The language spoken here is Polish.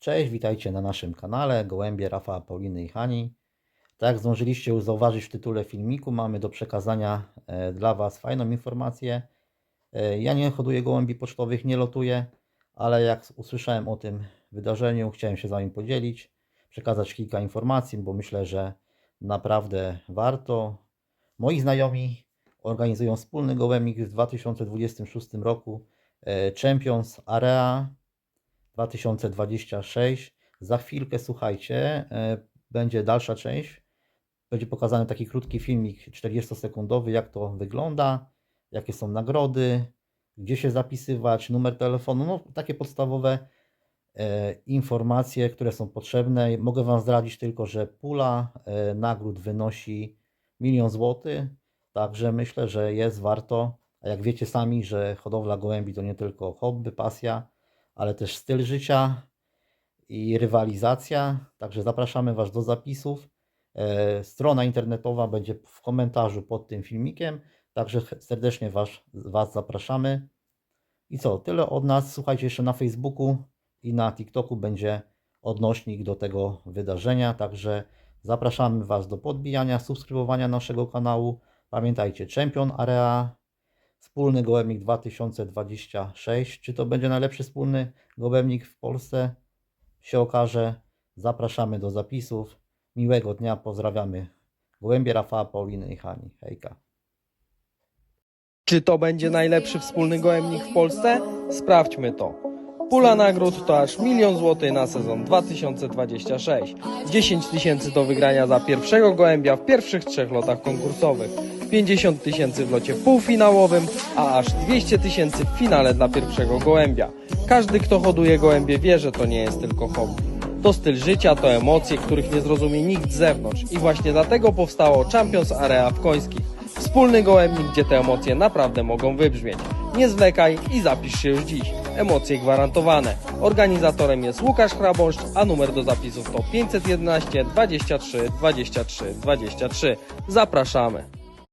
Cześć, witajcie na naszym kanale Gołębie Rafała, Pauliny i Hani. Tak jak zdążyliście już zauważyć w tytule filmiku, mamy do przekazania e, dla Was fajną informację. E, Ja nie hoduję gołębi pocztowych, nie lotuję, ale jak usłyszałem o tym wydarzeniu, chciałem się z Wami podzielić, przekazać kilka informacji, bo myślę, że naprawdę warto. Moi znajomi organizują wspólny gołębnik w 2026 roku e, Champions Area 2026. Za chwilkę, słuchajcie, e, będzie dalsza część. Będzie pokazany taki krótki filmik 40-sekundowy, jak to wygląda, jakie są nagrody, gdzie się zapisywać, numer telefonu, no takie podstawowe e, informacje, które są potrzebne. Mogę Wam zdradzić tylko, że pula e, nagród wynosi milion złotych, także myślę, że jest warto. A jak wiecie sami, że hodowla gołębi to nie tylko hobby, pasja, ale też styl życia i rywalizacja. Także zapraszamy Was do zapisów. E, Strona internetowa będzie w komentarzu pod tym filmikiem, także serdecznie was, was zapraszamy. I co, tyle od nas. Słuchajcie, jeszcze na Facebooku i na TikToku będzie odnośnik do tego wydarzenia, także zapraszamy Was do podbijania, subskrybowania naszego kanału. Pamiętajcie, Champion Area, wspólny gołębnik 2026. Czy to będzie najlepszy wspólny gołębnik w Polsce? Się okaże. Zapraszamy do zapisów. Miłego dnia, pozdrawiamy. Gołębie Rafała, Pauliny i Hani. Hejka. Czy to będzie najlepszy wspólny gołębnik w Polsce? Sprawdźmy to. Pula nagród to aż milion złotych na sezon 2026. 10 tysięcy do wygrania za pierwszego gołębia w pierwszych trzech lotach konkursowych. 50 tysięcy w locie półfinałowym, a aż 200 tysięcy w finale dla pierwszego gołębia. Każdy, kto hoduje gołębie wie, że to nie jest tylko hobby. To styl życia, to emocje, których nie zrozumie nikt z zewnątrz i właśnie dlatego powstało Champions Area w Końskich. Wspólny gołębnik, gdzie te emocje naprawdę mogą wybrzmieć. Nie zwlekaj i zapisz się już dziś. Emocje gwarantowane. Organizatorem jest Łukasz Hrabąszcz, a numer do zapisów to 511 23 23 23. Zapraszamy.